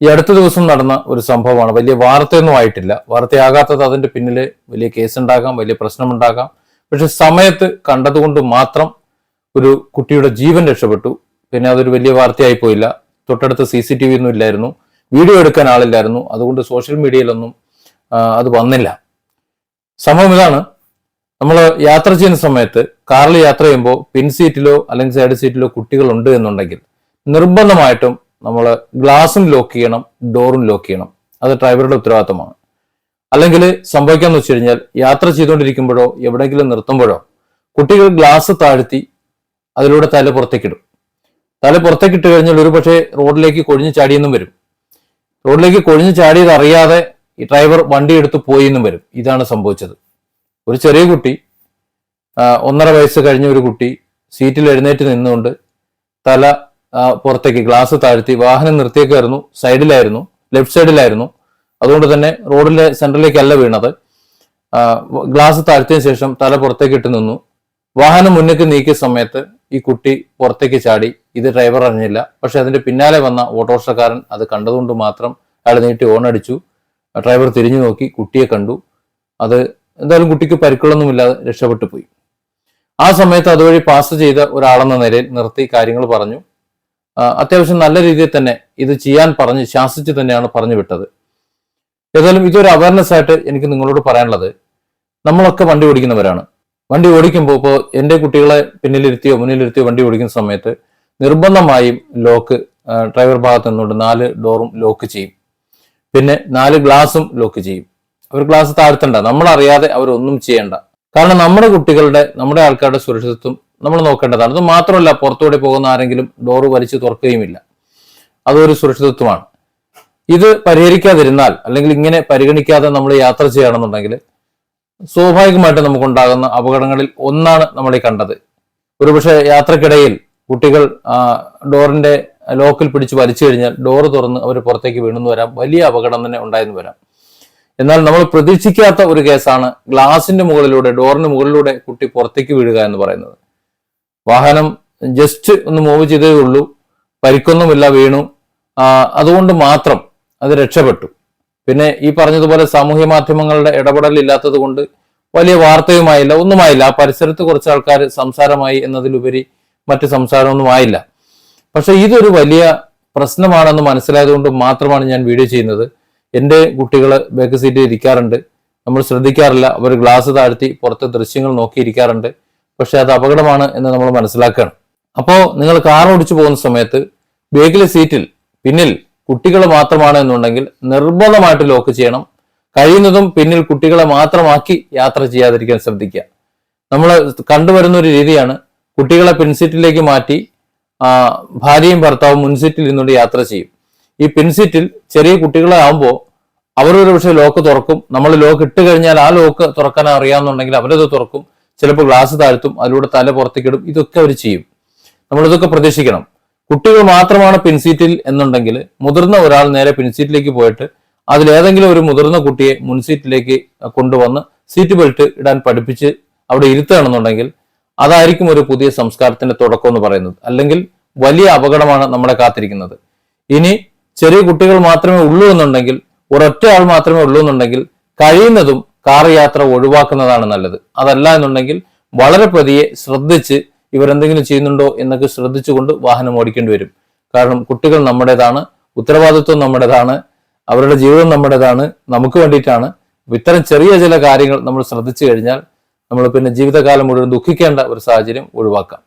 ഈ അടുത്ത ദിവസം നടന്ന ഒരു സംഭവമാണ്. വലിയ വാർത്തയൊന്നും ആയിട്ടില്ല. വാർത്തയാകാത്തത് അതിന്റെ പിന്നിൽ വലിയ കേസ് ഉണ്ടാകാം വലിയ പ്രശ്നമുണ്ടാകാം. പക്ഷെ സമയത്ത് കണ്ടതുകൊണ്ട് മാത്രം ഒരു കുട്ടിയുടെ ജീവൻ രക്ഷപ്പെട്ടു. പിന്നെ അതൊരു വലിയ വാർത്തയായി പോയില്ല. തൊട്ടടുത്ത് സി സി ടി വി ഒന്നും ഇല്ലായിരുന്നു. വീഡിയോ എടുക്കാൻ ആളില്ലായിരുന്നു. അതുകൊണ്ട് സോഷ്യൽ മീഡിയയിലൊന്നും അത് വന്നില്ല. സംഭവം ഇതാണ്. നമ്മൾ യാത്ര ചെയ്യുന്ന സമയത്ത് കാറിൽ യാത്ര ചെയ്യുമ്പോൾ പിൻ സീറ്റിലോ അല്ലെങ്കിൽ സൈഡ് സീറ്റിലോ കുട്ടികളുണ്ട് എന്നുണ്ടെങ്കിൽ നിർബന്ധമായിട്ടും നമ്മൾ ഗ്ലാസും ലോക്ക് ചെയ്യണം ഡോറും ലോക്ക് ചെയ്യണം. അത് ഡ്രൈവറുടെ ഉത്തരവാദിത്തമാണ്. അല്ലെങ്കിൽ സംഭവിക്കാന്ന് വെച്ച് കഴിഞ്ഞാൽ യാത്ര ചെയ്തുകൊണ്ടിരിക്കുമ്പോഴോ എവിടെയെങ്കിലും നിർത്തുമ്പോഴോ കുട്ടികൾ ഗ്ലാസ് താഴ്ത്തി അതിലൂടെ തല പുറത്തേക്കിടും. തല പുറത്തേക്കിട്ട് കഴിഞ്ഞാൽ ഒരു പക്ഷേ റോഡിലേക്ക് കൊഴിഞ്ഞു ചാടിയെന്നും വരും. റോഡിലേക്ക് കൊഴിഞ്ഞു ചാടിയത് അറിയാതെ ഈ ഡ്രൈവർ വണ്ടി എടുത്ത് പോയി എന്നും വരും. ഇതാണ് സംഭവിച്ചത്. ഒരു ചെറിയ കുട്ടി ഒന്നര വയസ്സ് കഴിഞ്ഞ ഒരു കുട്ടി സീറ്റിൽ എഴുന്നേറ്റ് നിന്നുകൊണ്ട് തല പുറത്തേക്ക് ഗ്ലാസ് താഴ്ത്തി വാഹനം നിർത്തിയേക്കായിരുന്നു. സൈഡിലായിരുന്നു. ലെഫ്റ്റ് സൈഡിലായിരുന്നു അതുകൊണ്ട് തന്നെ റോഡിലെ സെന്ററിലേക്കല്ല വീണത്. ഗ്ലാസ് താഴ്ത്തിയതിനു ശേഷം തല പുറത്തേക്ക് ഇട്ട് നിന്നു. വാഹനം മുന്നേക്ക് നീക്കിയ സമയത്ത് ഈ കുട്ടി പുറത്തേക്ക് ചാടി. ഇത് ഡ്രൈവർ അറിഞ്ഞില്ല. പക്ഷെ അതിന്റെ പിന്നാലെ വന്ന ഓട്ടോറിക്ഷക്കാരൻ അത് കണ്ടതുകൊണ്ട് മാത്രം അയാൾ നീട്ടി ഓൺ അടിച്ചു ഡ്രൈവർ തിരിഞ്ഞു നോക്കി. കുട്ടിയെ കണ്ടു. അത് എന്തായാലും കുട്ടിക്ക് പരിക്കുകളൊന്നുമില്ലാതെ രക്ഷപ്പെട്ടു പോയി. ആ സമയത്ത് അതുവഴി പാസ് ചെയ്ത ഒരാളെന്ന നിലയിൽ നിർത്തി കാര്യങ്ങൾ പറഞ്ഞു. അത്യാവശ്യം നല്ല രീതിയിൽ തന്നെ ഇത് ചെയ്യാൻ പറഞ്ഞ് ശാസിച്ച് തന്നെയാണ് പറഞ്ഞു വിട്ടത്. ഏതായാലും ഇതൊരു അവയർനെസ് ആയിട്ട് എനിക്ക് നിങ്ങളോട് പറയാനുള്ളത്. നമ്മളൊക്കെ വണ്ടി ഓടിക്കുന്നവരാണ്. വണ്ടി ഓടിക്കുമ്പോൾ ഇപ്പോൾ എന്റെ കുട്ടികളെ പിന്നിലിരുത്തിയോ മുന്നിലിരുത്തിയോ വണ്ടി ഓടിക്കുന്ന സമയത്ത് നിർബന്ധമായും ലോക്ക് ഡ്രൈവർ ഭാഗത്ത് നിന്നുകൊണ്ട് നാല് ഡോറും ലോക്ക് ചെയ്യും. പിന്നെ നാല് ഗ്ലാസും ലോക്ക് ചെയ്യും. അവർ ഗ്ലാസ് താഴ്ത്തണ്ട. നമ്മളറിയാതെ അവരൊന്നും ചെയ്യണ്ട. കാരണം നമ്മുടെ കുട്ടികളുടെ നമ്മുടെ ആൾക്കാരുടെ സുരക്ഷിതത്വം നമ്മൾ നോക്കേണ്ടതാണ്. അത് മാത്രമല്ല പുറത്തൂടെ പോകുന്ന ആരെങ്കിലും ഡോറ് വലിച്ചു തുറക്കുകയുമില്ല. അതൊരു സുരക്ഷിതത്വമാണ്. ഇത് പരിഹരിക്കാതിരുന്നാൽ അല്ലെങ്കിൽ ഇങ്ങനെ പരിഗണിക്കാതെ നമ്മൾ യാത്ര ചെയ്യണമെന്നുണ്ടെങ്കിൽ സ്വാഭാവികമായിട്ട് നമുക്കുണ്ടാകുന്ന അപകടങ്ങളിൽ ഒന്നാണ് നമ്മൾ ഈ കണ്ടത്. ഒരുപക്ഷെ യാത്രക്കിടയിൽ കുട്ടികൾ ഡോറിന്റെ ലോക്കിൽ പിടിച്ച് വലിച്ചു കഴിഞ്ഞാൽ ഡോറ് തുറന്ന് അവർ പുറത്തേക്ക് വീണെന്ന് വരാം. വലിയ അപകടം തന്നെ ഉണ്ടായെന്ന് വരാം. എന്നാൽ നമ്മൾ പ്രതീക്ഷിക്കാത്ത ഒരു കേസാണ് ഗ്ലാസിന്റെ മുകളിലൂടെ ഡോറിന് മുകളിലൂടെ കുട്ടി പുറത്തേക്ക് വീഴുക എന്ന് പറയുന്നത്. വാഹനം ജസ്റ്റ് ഒന്ന് മൂവ് ചെയ്തേ ഉള്ളൂ. പരിക്കൊന്നുമില്ല വീണു. അതുകൊണ്ട് മാത്രം അത് രക്ഷപ്പെട്ടു. പിന്നെ ഈ പറഞ്ഞതുപോലെ സാമൂഹ്യ മാധ്യമങ്ങളുടെ ഇടപെടൽ ഇല്ലാത്തത് കൊണ്ട് വലിയ വാർത്തയുമായില്ല ഒന്നുമായില്ല. ആ പരിസരത്ത് കുറച്ച് ആൾക്കാർ സംസാരമായി എന്നതിലുപരി മറ്റ് സംസാരമൊന്നും ആയില്ല. പക്ഷെ ഇതൊരു വലിയ പ്രശ്നമാണെന്ന് മനസ്സിലായതുകൊണ്ട് മാത്രമാണ് ഞാൻ വീഡിയോ ചെയ്യുന്നത്. എന്റെ കുട്ടികൾ ബാക്ക് സീറ്റിൽ ഇരിക്കാറുണ്ട്. നമ്മൾ ശ്രദ്ധിക്കാറില്ല. അവർ ഗ്ലാസ് താഴ്ത്തി പുറത്തെ ദൃശ്യങ്ങൾ നോക്കിയിരിക്കാറുണ്ട്. പക്ഷെ അത് അപകടമാണ് എന്ന് നമ്മൾ മനസ്സിലാക്കണം. അപ്പോൾ നിങ്ങൾ കാർ ഓടിച്ചു പോകുന്ന സമയത്ത് ബേക്കിലെ സീറ്റിൽ പിന്നിൽ കുട്ടികൾ മാത്രമാണ് എന്നുണ്ടെങ്കിൽ നിർബന്ധമായിട്ട് ലോക്ക് ചെയ്യണം. കഴിയുന്നതും പിന്നിൽ കുട്ടികളെ മാത്രമാക്കി യാത്ര ചെയ്യാതിരിക്കാൻ ശ്രദ്ധിക്കുക. നമ്മൾ കണ്ടുവരുന്ന ഒരു രീതിയാണ് കുട്ടികളെ പിൻസീറ്റിലേക്ക് മാറ്റി ഭാര്യയും ഭർത്താവും മുൻസീറ്റിൽ നിന്നുകൊണ്ട് യാത്ര ചെയ്യും. ഈ പിൻസീറ്റിൽ ചെറിയ കുട്ടികളെ ആകുമ്പോൾ അവർ പക്ഷേ ലോക്ക് തുറക്കും. നമ്മൾ ലോക്ക് ഇട്ട് കഴിഞ്ഞാൽ ആ ലോക്ക് തുറക്കാൻ അറിയാമെന്നുണ്ടെങ്കിൽ അവരത് തുറക്കും. ചിലപ്പോൾ ഗ്ലാസ് താഴ്ത്തും അതിലൂടെ തല പുറത്തേക്കിടും ഇതൊക്കെ അവർ ചെയ്യും. നമ്മളിതൊക്കെ പ്രതീക്ഷിക്കണം. കുട്ടികൾ മാത്രമാണ് പിൻസീറ്റിൽ എന്നുണ്ടെങ്കിൽ മുതിർന്ന ഒരാൾ നേരെ പിൻസീറ്റിലേക്ക് പോയിട്ട് അതിലേതെങ്കിലും ഒരു മുതിർന്ന കുട്ടിയെ മുൻസീറ്റിലേക്ക് കൊണ്ടുവന്ന് സീറ്റ് ബെൽറ്റ് ഇടാൻ പഠിപ്പിച്ച് അവിടെ ഇരുത്തുകയാണെന്നുണ്ടെങ്കിൽ അതായിരിക്കും ഒരു പുതിയ സംസ്കാരത്തിന്റെ തുടക്കം എന്ന് പറയുന്നത്. അല്ലെങ്കിൽ വലിയ അപകടമാണ് നമ്മളെ കാത്തിരിക്കുന്നത്. ഇനി ചെറിയ കുട്ടികൾ മാത്രമേ ഉള്ളൂ എന്നുണ്ടെങ്കിൽ ഒരൊറ്റ ആൾ മാത്രമേ ഉള്ളൂ എന്നുണ്ടെങ്കിൽ കഴിയുന്നതും കാർ യാത്ര ഒഴിവാക്കുന്നതാണ് നല്ലത്. അതല്ല എന്നുണ്ടെങ്കിൽ വളരെ പതിയെ ശ്രദ്ധിച്ച് ഇവരെന്തെങ്കിലും ചെയ്യുന്നുണ്ടോ എന്നൊക്കെ ശ്രദ്ധിച്ചുകൊണ്ട് വാഹനം ഓടിക്കേണ്ടി വരും. കാരണം കുട്ടികൾ നമ്മുടേതാണ് ഉത്തരവാദിത്വം നമ്മുടേതാണ് അവരുടെ ജീവിതം നമ്മുടേതാണ് നമുക്ക് വേണ്ടിയിട്ടാണ്. ഇത്തരം ചെറിയ ചില കാര്യങ്ങൾ നമ്മൾ ശ്രദ്ധിച്ചു കഴിഞ്ഞാൽ നമ്മൾ പിന്നെ ജീവിതകാലം മുഴുവൻ ദുഃഖിക്കേണ്ട ഒരു സാഹചര്യം ഒഴിവാക്കാം.